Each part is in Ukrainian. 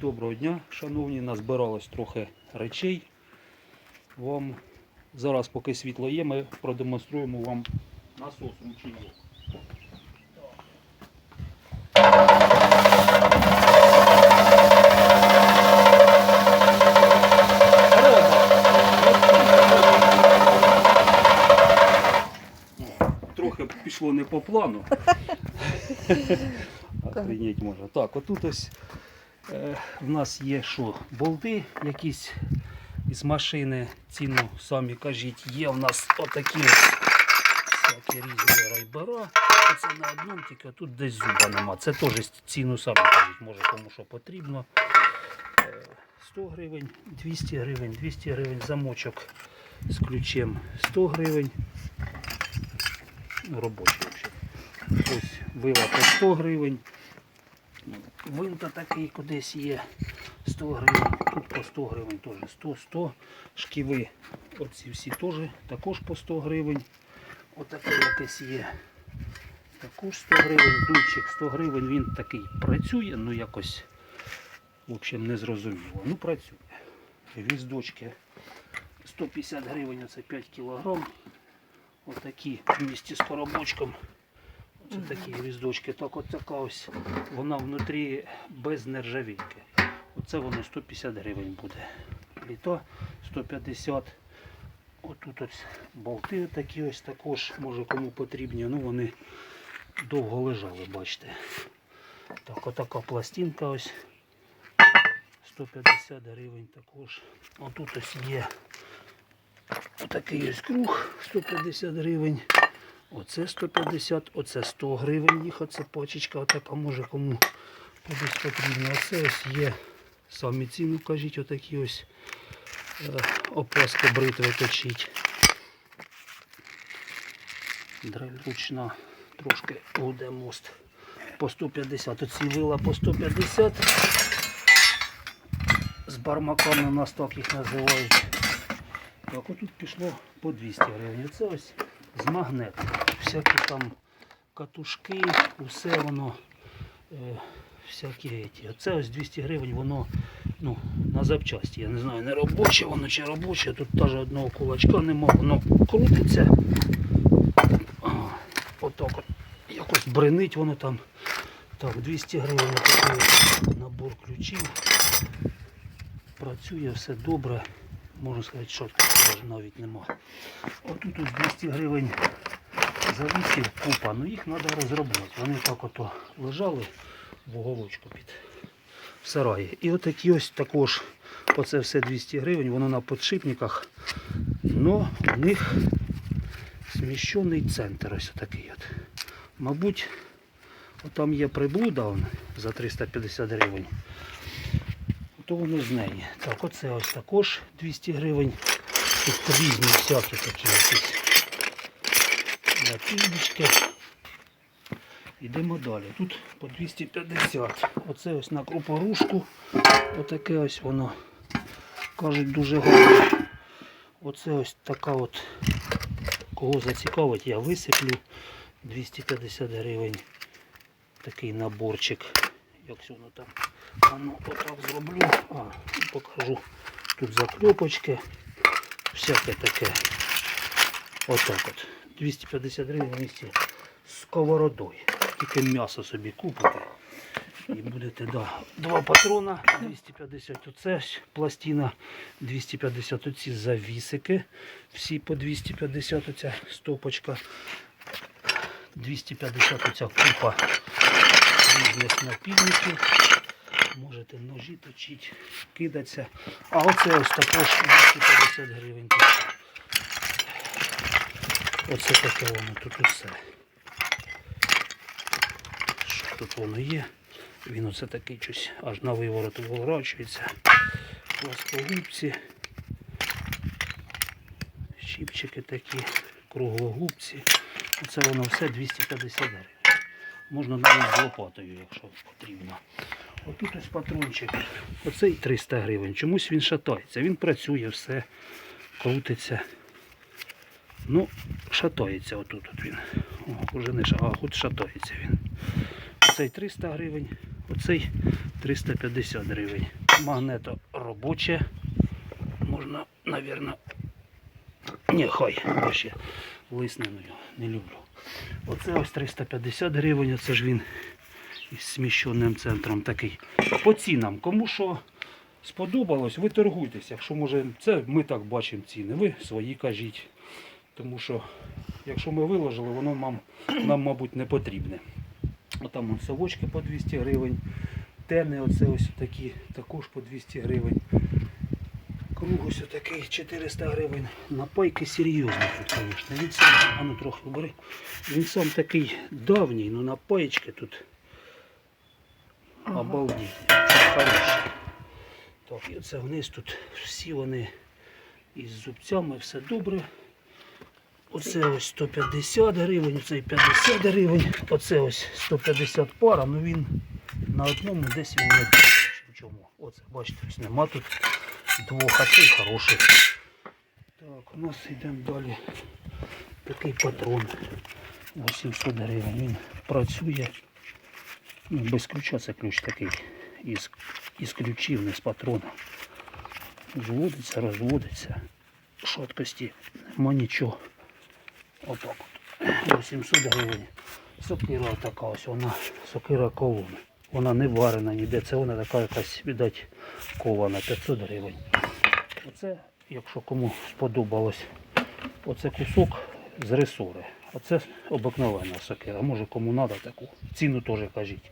Доброго дня, шановні. Назбиралось трохи речей. Вам зараз, поки світло є, ми продемонструємо вам насос ручейок. Трохи пішло не по плану. Охренеть може. Так, отут ось в нас є що? Болти якісь із машини. Ціну самі кажіть, є в нас отакі всякі різні райбера. Це на одному, тільки тут десь зуба нема. Це теж ціну самі кажуть, може кому що потрібно. Е, 100 гривень, 200 гривень, 200 гривень замочок з ключем 100 гривень. Ну, робочий взагалі. Ось вила по 100 гривень. Винта такий кудись є 100 гривень. Тут по 100 гривень теж 100, 100. Шківи оці всі теж також по 100 гривень. Отакий якийсь є. Також 100 гривень. Дульчик 100 гривень. Він такий працює, ну якось в общем, не зрозуміло. Ну працює. Віздочки 150 гривень, це 5 кілограм. Отакі вместе з коробочком. Оце такі гвіздочки. Так от така ось вона внутрі без нержавійки. Оце воно 150 гривень буде. Літо 150. Отут ось болти такі ось також, може кому потрібні. Ну вони довго лежали, бачите. Так, отака пластинка ось 150 гривень також. Отут ось є отакий ось круг 150 гривень. Оце 150, оце 100 гривень їх, оце пачечка, отака може кому кудись потрібно. Оце ось є самі ціну, кажіть, отакі ось е, опаски бритви точить. Дрель ручна, трошки гуде мост по 150. Оці вила по 150. З бармаками у нас так їх називають. Так, отут пішло по 200 гривень. Це ось з магнету. Всякі там катушки, усе воно, е, всякі еті. Оце ось 200 гривень, воно ну, на запчасті. Я не знаю, не робоче воно чи робоче. Тут теж одного кулачка нема, воно крутиться. Отак от. Якось бренить воно там. Так, 200 гривень такий набор ключів. Працює все добре. Можна сказати, шотки навіть нема. Отут ось 200 гривень завісів купа, ну їх треба розробляти. Вони так ото лежали в уголочку під в сараї. І отакі ось також, оце все 200 гривень, воно на подшипниках. Но у них зміщений центр ось такий от. Мабуть, там є приблуда он, за 350 гривень. То воно з неї. Так, оце ось також 200 гривень. Тут різні всякі такі якісь напільнички. Йдемо далі. Тут по 250. Оце ось на крупорушку. Отаке ось воно. Кажуть дуже гарно. Оце ось така от. Кого зацікавить, я висиплю 250 гривень. Такий наборчик. Як воно там. А ну отак зроблю. А, покажу. Тут закльопочки. Всяке таке. Отак от. 250 гривень в місті сковородою. Тільки м'ясо собі купите. І будете, да. Два патрона 250. Оце пластина 250. Оці завісики. Всі по 250 оця стопочка. 250 оця купа різних напільників. Можете ножі точити, кидатися. А оце ось також 250 гривень. Оце таке воно тут усе. Що тут воно є? Він оце такий щось аж на виворот виворачується. Плоскогубці. Щіпчики такі, круглогубці. Оце воно все 250 гривень. Можна навіть з лопатою, якщо потрібно. Отут ось патрончик. Оцей 300 гривень. Чомусь він шатається. Він працює, все, крутиться. Ну, шатається отут от він. О, уже не ша... А, хоч шатається він. Оцей 300 гривень. Оцей 350 гривень. Магнето робоче. Можна, мабуть, ні, хай, ще лисненою не люблю. Оце ось 350 гривень, оце ж він із сміщеним центром такий. По цінам, кому що сподобалось, ви торгуйтесь. Якщо може, це ми так бачимо ціни. Ви свої кажіть. Тому що якщо ми виложили, воно нам, нам мабуть, не потрібне. Отам вон совочки по 200 гривень. Тени оце ось такі, також по 200 гривень. Круг ось такий 400 гривень. Напайки серйозні тут, звісно. Він сам, а ну трохи бери. Він сам такий давній, ну напаєчки тут обалдіть. Так, і оце вниз тут всі вони із зубцями, все добре. Оце ось 150 гривень, оце 50 гривень, оце ось 150 пара, ну він на одному десь він не чому. Оце, бачите, ось нема тут двох, а цей хороший. Так, у нас йдемо далі. Такий патрон 800 гривень. Він працює. Ну, без ключа це ключ такий. Із, із ключів, не з патрона. Зводиться, розводиться. Шоткості нема нічого. Отак от. 800 гривень. Сокира така ось, вона сокира колони. Вона не варена ніде, це вона така якась, видать, кована 500 гривень. Оце, якщо кому сподобалось, оце кусок з ресори. Оце обикновена сокира. Може кому треба таку. Ціну теж кажіть.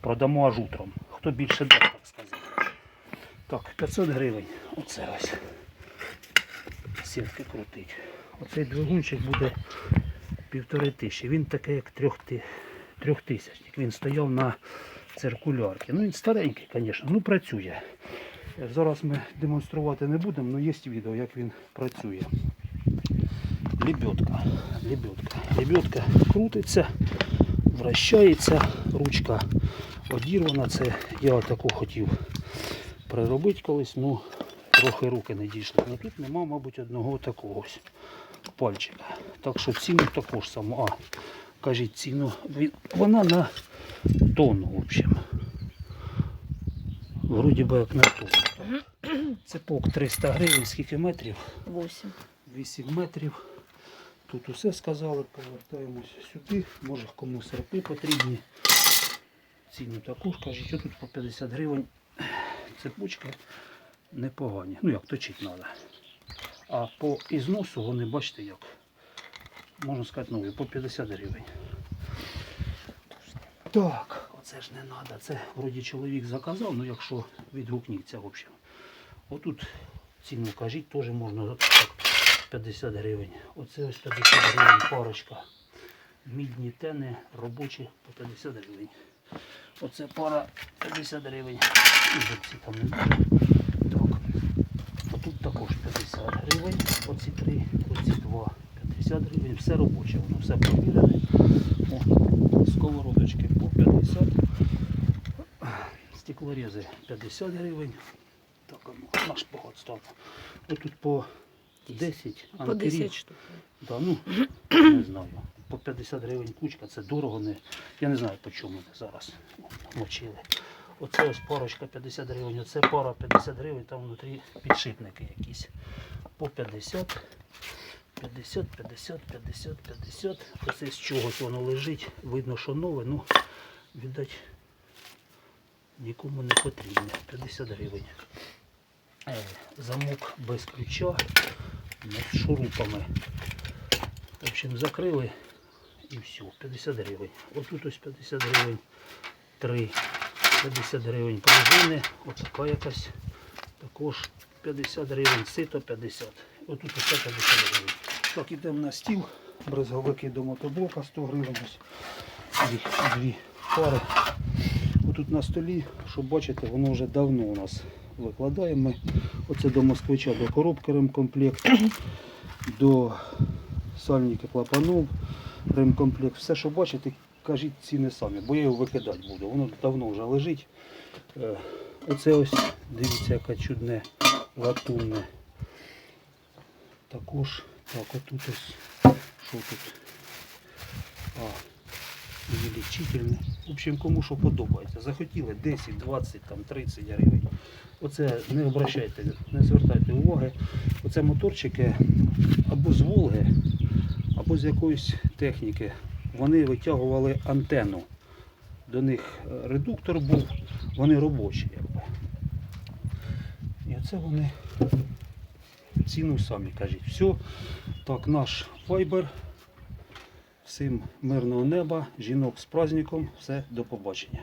Продамо аж утром. Хто більше дасть, так сказати. Так, 500 гривень. Оце ось. Сітки крутить. Оцей двигунчик буде півтори тисячі. Він такий, як трьох, ти- трьохтисячник. Він стояв на циркулярці. Ну він старенький, звісно, ну працює. Зараз ми демонструвати не будемо, але є відео, як він працює. Лебедка. Лебедка. Лебедка крутиться, вращається, ручка одірвана. Це я таку хотів приробити колись, ну трохи руки не дійшли. Але тут нема, мабуть, одного такого пальчика. Так що ціну також само. А, кажіть ціну. Вона на тонну, в общем. Вроді би як на тонну. Цепок 300 гривень, скільки метрів? 8. 8 метрів. Тут усе сказали, повертаємося сюди. Може кому серпи потрібні. Ціну також кажуть, тут по 50 гривень цепочки непогані. Ну як точити треба. А по ізносу вони бачите як. Можна сказати нові, по 50 гривень. Так, оце ж не треба. Це вроді чоловік заказав, ну якщо відгукніться, в общем. Отут ціну кажіть, теж можна так, 50 гривень. Оце ось 50 гривень парочка. Мідні тени робочі по 50 гривень. Оце пара 50 гривень. І там не дуже. Так. А тут також 50 гривень. Оці три, оці два. 50 гривень. Все робоче, воно все провірене. Сковородочки по 50. Стеклорези 50 гривень. Так, ну, наш погод став. Отут по 10, а По на пиріг 10 штук. Да, ну, не знаю. По 50 гривень кучка, це дорого. Не, я не знаю по чому зараз мочили. Оце ось парочка 50 гривень, оце пара 50 гривень, там внутрі підшипники якісь. По 50, 50, 50, 50, 50. Оце з чогось воно лежить. Видно, що нове, ну, віддать, нікому не потрібне. 50 гривень. Е, Замок без ключа, з шурупами. В общем, закрили і все, 50 гривень. Отут ось 50 гривень, 3, 50 гривень пружини, отака якась, також 50 гривень, сито 50. Отут усе 50 гривень. Так, ідемо на стіл, брезговики до мотоблока 100 гривень. Ось дві, дві пари. Отут на столі, щоб бачите, воно вже давно у нас викладаємо. Ми оце до москвича, до коробки ремкомплект, до сальники клапанов, ремкомплект. Все, що бачите, кажіть ціни самі, бо я його викидати буду. Воно давно вже лежить. Е, Оце ось, дивіться, яке чудне латунне. Також, так, отут ось, що тут? А, увеличительне. В общем, кому що подобається. Захотіли 10, 20, там, 30 гривень. Оце не обращайте, не звертайте уваги. Оце моторчики або з Волги, або з якоїсь техніки. Вони витягували антенну. До них е, редуктор був, вони робочі. Якби. І оце вони ціну самі кажуть. Все, так, наш файбер. Всім мирного неба, жінок з праздником, все, до побачення.